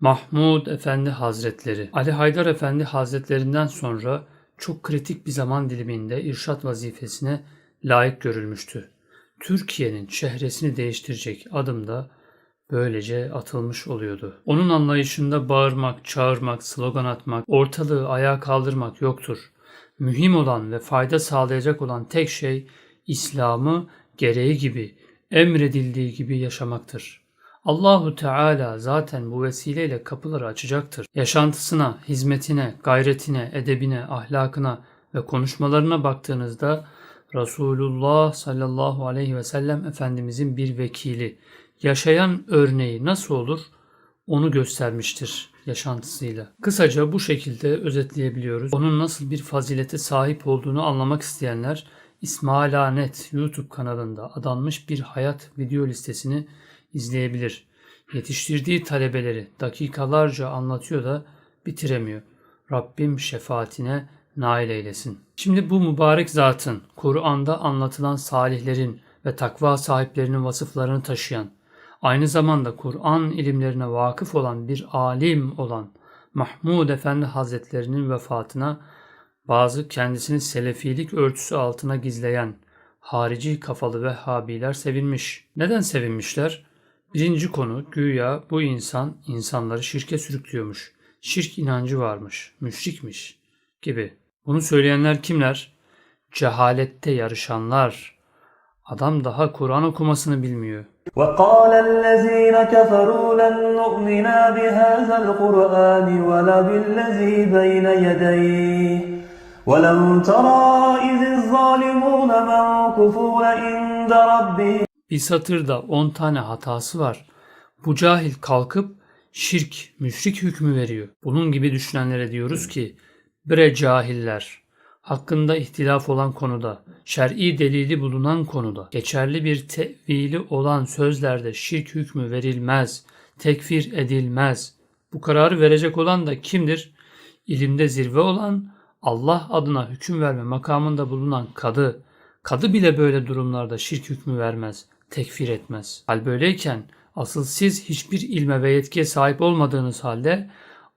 Mahmud Efendi Hazretleri Ali Haydar Efendi Hazretlerinden sonra çok kritik bir zaman diliminde irşat vazifesine layık görülmüştü. Türkiye'nin çehresini değiştirecek adım da böylece atılmış oluyordu. Onun anlayışında bağırmak, çağırmak, slogan atmak, ortalığı ayağa kaldırmak yoktur. Mühim olan ve fayda sağlayacak olan tek şey İslam'ı gereği gibi, emredildiği gibi yaşamaktır. Allahu Teala zaten bu vesileyle kapıları açacaktır. Yaşantısına, hizmetine, gayretine, edebine, ahlakına ve konuşmalarına baktığınızda Resulullah sallallahu aleyhi ve sellem Efendimizin bir vekili, yaşayan örneği nasıl olur onu göstermiştir yaşantısıyla. Kısaca bu şekilde özetleyebiliyoruz. Onun nasıl bir fazilete sahip olduğunu anlamak isteyenler İsmail Anet YouTube kanalında adanmış bir hayat video listesini izleyebilir. Yetiştirdiği talebeleri dakikalarca anlatıyor da bitiremiyor. Rabbim şefaatine nail eylesin. Şimdi bu mübarek zatın, Kur'an'da anlatılan salihlerin ve takva sahiplerinin vasıflarını taşıyan, aynı zamanda Kur'an ilimlerine vakıf olan bir alim olan Mahmud Efendi Hazretlerinin vefatına bazı kendisini selefilik örtüsü altına gizleyen harici kafalı Vehhabiler sevinmiş. Neden sevinmişler? Birinci konu güya bu insan insanları şirke sürüklüyormuş. Şirk inancı varmış, müşrikmiş gibi. Bunu söyleyenler kimler? Cehalette yarışanlar. Adam daha Kur'an okumasını bilmiyor. وقال الذين كفروا لن نؤمن بهذا القرآن ولا بالذي بين يديه ولم ترى إذ الظالمون موقفون عند ربهم bir satırda 10 tane hatası var. Bu cahil kalkıp şirk, müşrik hükmü veriyor. Bunun gibi düşünenlere diyoruz ki bre cahiller hakkında ihtilaf olan konuda, şer'i delili bulunan konuda, geçerli bir tevili olan sözlerde şirk hükmü verilmez, tekfir edilmez. Bu kararı verecek olan da kimdir? İlimde zirve olan, Allah adına hüküm verme makamında bulunan kadı. Kadı bile böyle durumlarda şirk hükmü vermez, tekfir etmez. Hal böyleyken asıl siz hiçbir ilme ve yetkiye sahip olmadığınız halde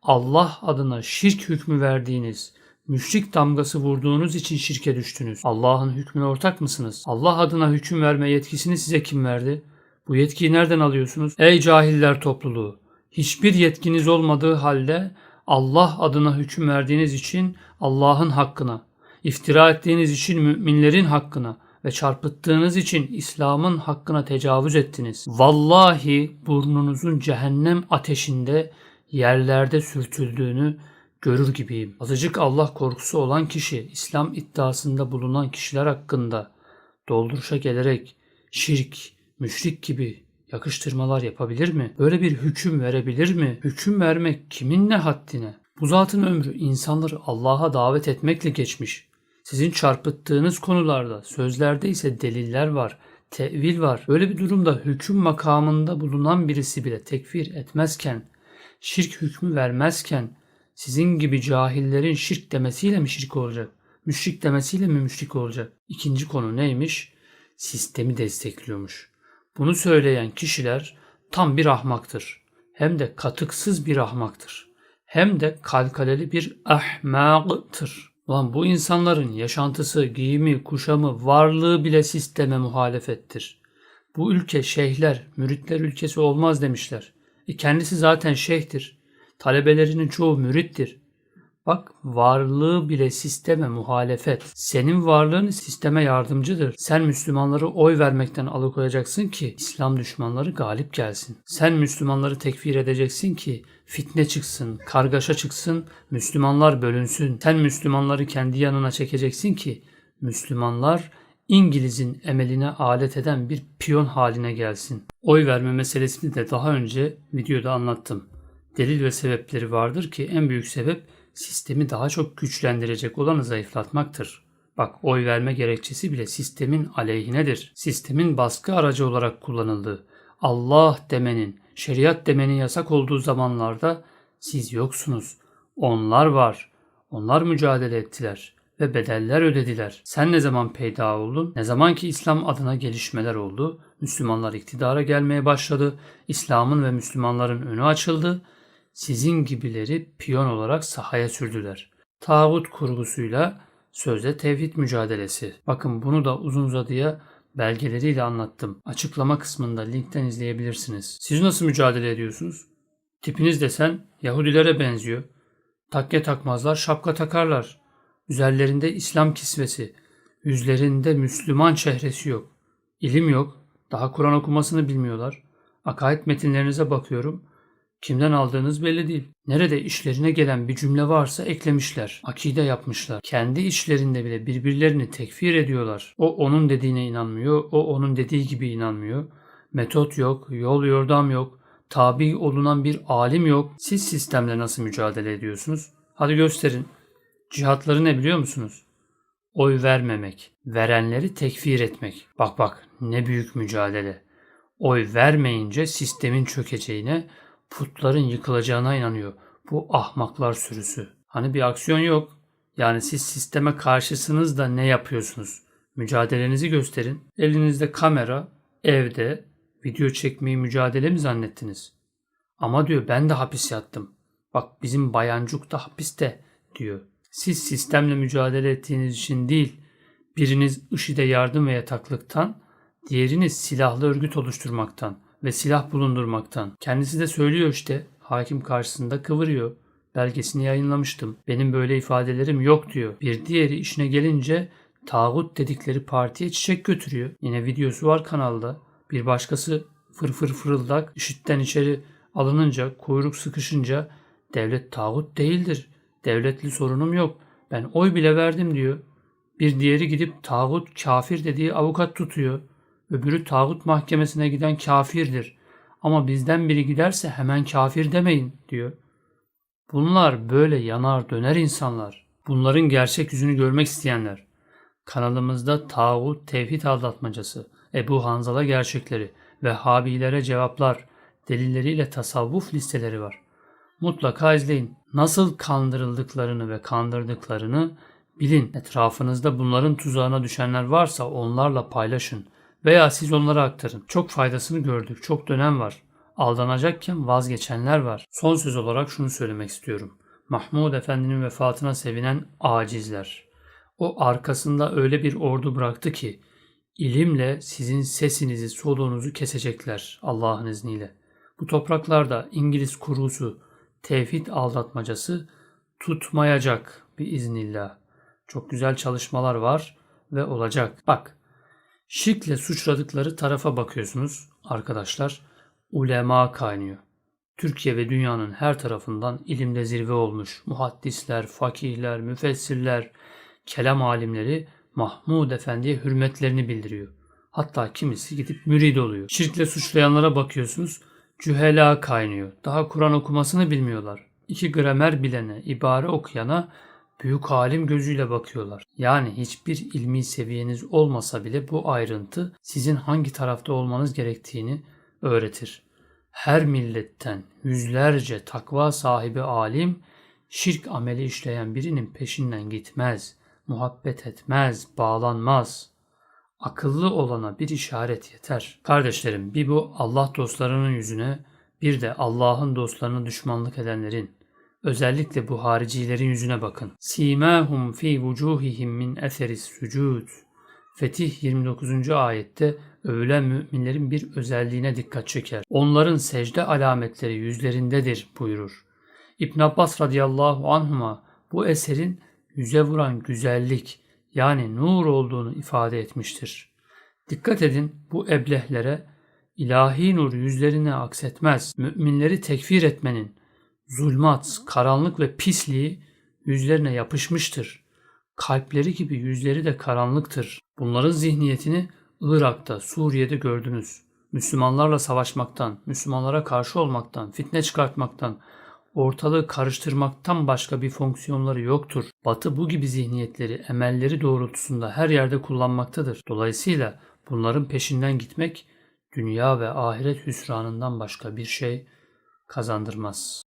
Allah adına şirk hükmü verdiğiniz, müşrik damgası vurduğunuz için şirke düştünüz. Allah'ın hükmüne ortak mısınız? Allah adına hüküm verme yetkisini size kim verdi? Bu yetkiyi nereden alıyorsunuz? Ey cahiller topluluğu! Hiçbir yetkiniz olmadığı halde Allah adına hüküm verdiğiniz için Allah'ın hakkına, iftira ettiğiniz için müminlerin hakkına ve çarpıttığınız için İslam'ın hakkına tecavüz ettiniz. Vallahi burnunuzun cehennem ateşinde yerlerde sürtüldüğünü görür gibiyim. Azıcık Allah korkusu olan kişi, İslam iddiasında bulunan kişiler hakkında dolduruşa gelerek şirk, müşrik gibi yakıştırmalar yapabilir mi? Böyle bir hüküm verebilir mi? Hüküm vermek kimin ne haddine? Bu zatın ömrü insanları Allah'a davet etmekle geçmiş. Sizin çarpıttığınız konularda, sözlerde ise deliller var, tevil var. Böyle bir durumda hüküm makamında bulunan birisi bile tekfir etmezken, şirk hükmü vermezken, sizin gibi cahillerin şirk demesiyle mi şirk olacak? Müşrik demesiyle mi müşrik olacak? İkinci konu neymiş? Sistemi destekliyormuş. Bunu söyleyen kişiler tam bir ahmaktır. Hem de katıksız bir ahmaktır. Hem de kalkaleli bir ahmaktır. Ulan bu insanların yaşantısı, giyimi, kuşamı, varlığı bile sisteme muhalefettir. Bu ülke şeyhler, müritler ülkesi olmaz demişler. E kendisi zaten şeyhtir. Talebelerinin çoğu mürittir. Bak varlığı bile sisteme muhalefet. Senin varlığın sisteme yardımcıdır. Sen Müslümanları oy vermekten alıkoyacaksın ki İslam düşmanları galip gelsin. Sen Müslümanları tekfir edeceksin ki fitne çıksın, kargaşa çıksın, Müslümanlar bölünsün. Sen Müslümanları kendi yanına çekeceksin ki Müslümanlar İngiliz'in emeline alet eden bir piyon haline gelsin. Oy verme meselesini de daha önce videoda anlattım. Delil ve sebepleri vardır ki en büyük sebep sistemi daha çok güçlendirecek olanı zayıflatmaktır. Bak oy verme gerekçesi bile sistemin aleyhinedir. Sistemin baskı aracı olarak kullanıldığı, Allah demenin, şeriat demenin yasak olduğu zamanlarda siz yoksunuz. Onlar var. Onlar mücadele ettiler ve bedeller ödediler. Sen ne zaman peyda oldun? Ne zaman ki İslam adına gelişmeler oldu, Müslümanlar iktidara gelmeye başladı, İslam'ın ve Müslümanların önü açıldı, sizin gibileri piyon olarak sahaya sürdüler. Tağut kurgusuyla sözde tevhid mücadelesi. Bakın bunu da uzun uzadıya belgeleriyle anlattım. Açıklama kısmında linkten izleyebilirsiniz. Siz nasıl mücadele ediyorsunuz? Tipiniz desen Yahudilere benziyor. Takke takmazlar, şapka takarlar. Üzerlerinde İslam kisvesi, yüzlerinde Müslüman çehresi yok. İlim yok, daha Kur'an okumasını bilmiyorlar. Akaid metinlerinize bakıyorum. Kimden aldığınız belli değil. Nerede işlerine gelen bir cümle varsa eklemişler. Akide yapmışlar. Kendi işlerinde bile birbirlerini tekfir ediyorlar. O onun dediğine inanmıyor, o onun dediği gibi inanmıyor. Metot yok, yol yordam yok, tabi olunan bir alim yok. Siz sistemle nasıl mücadele ediyorsunuz? Hadi gösterin. Cihatları ne biliyor musunuz? Oy vermemek, verenleri tekfir etmek. Bak bak ne büyük mücadele. Oy vermeyince sistemin çökeceğine, putların yıkılacağına inanıyor. Bu ahmaklar sürüsü. Hani bir aksiyon yok. Yani siz sisteme karşısınız da ne yapıyorsunuz? Mücadelenizi gösterin. Elinizde kamera, evde video çekmeyi mücadele mi zannettiniz? Ama diyor ben de hapis yattım. Bak bizim Bayancuk da hapiste diyor. Siz sistemle mücadele ettiğiniz için değil, biriniz IŞİD'e yardım ve yataklıktan, diğeriniz silahlı örgüt oluşturmaktan ve silah bulundurmaktan. Kendisi de söylüyor işte, hakim karşısında kıvırıyor. Belgesini yayınlamıştım. Benim böyle ifadelerim yok diyor. Bir diğeri işine gelince tağut dedikleri partiye çiçek götürüyor. Yine videosu var kanalda. Bir başkası fırfır fırıldak IŞİD'den içeri alınınca, kuyruk sıkışınca devlet tağut değildir. Devletli sorunum yok. Ben oy bile verdim diyor. Bir diğeri gidip tağut kafir dediği avukat tutuyor. Öbürü tağut mahkemesine giden kafirdir. Ama bizden biri giderse hemen kafir demeyin diyor. Bunlar böyle yanar döner insanlar. Bunların gerçek yüzünü görmek isteyenler. Kanalımızda tağut tevhid aldatmacası, Ebu Hanzala gerçekleri, Vehhabilere cevaplar, delilleriyle tasavvuf listeleri var. Mutlaka izleyin. Nasıl kandırıldıklarını ve kandırdıklarını bilin. Etrafınızda bunların tuzağına düşenler varsa onlarla paylaşın. Veya siz onlara aktarın. Çok faydasını gördük. Çok dönem var. Aldanacakken vazgeçenler var. Son söz olarak şunu söylemek istiyorum. Mahmud Efendi'nin vefatına sevinen acizler. O arkasında öyle bir ordu bıraktı ki ilimle sizin sesinizi, soluğunuzu kesecekler Allah'ın izniyle. Bu topraklarda İngiliz kurusu, tevhid aldatmacası tutmayacak bir iznillah. Çok güzel çalışmalar var ve olacak. Bak, şirkle suçladıkları tarafa bakıyorsunuz arkadaşlar. Ulema kaynıyor. Türkiye ve dünyanın her tarafından ilimde zirve olmuş muhaddisler, fakihler, müfessirler, kelam alimleri Mahmud Efendi'ye hürmetlerini bildiriyor. Hatta kimisi gidip mürid oluyor. Şirkle suçlayanlara bakıyorsunuz. Cühela kaynıyor. Daha Kur'an okumasını bilmiyorlar. İki gramer bilene, ibare okuyana büyük alim gözüyle bakıyorlar. Yani hiçbir ilmi seviyeniz olmasa bile bu ayrıntı sizin hangi tarafta olmanız gerektiğini öğretir. Her milletten yüzlerce takva sahibi alim şirk ameli işleyen birinin peşinden gitmez, muhabbet etmez, bağlanmaz. Akıllı olana bir işaret yeter. Kardeşlerim bir bu Allah dostlarının yüzüne bir de Allah'ın dostlarına düşmanlık edenlerin özellikle bu haricilerin yüzüne bakın. Simahum fi vucuhihim min eseris sucud. Fetih 29. ayette övülen müminlerin bir özelliğine dikkat çeker. Onların secde alametleri yüzlerindedir buyurur. İbn Abbas radıyallahu anhuma bu eserin yüze vuran güzellik yani nur olduğunu ifade etmiştir. Dikkat edin bu eblehlere ilahi nur yüzlerine aksetmez. Müminleri tekfir etmenin zulmat, karanlık ve pisliği yüzlerine yapışmıştır. Kalpleri gibi yüzleri de karanlıktır. Bunların zihniyetini Irak'ta, Suriye'de gördünüz. Müslümanlarla savaşmaktan, Müslümanlara karşı olmaktan, fitne çıkartmaktan, ortalığı karıştırmaktan başka bir fonksiyonları yoktur. Batı bu gibi zihniyetleri, emelleri doğrultusunda her yerde kullanmaktadır. Dolayısıyla bunların peşinden gitmek dünya ve ahiret hüsranından başka bir şey kazandırmaz.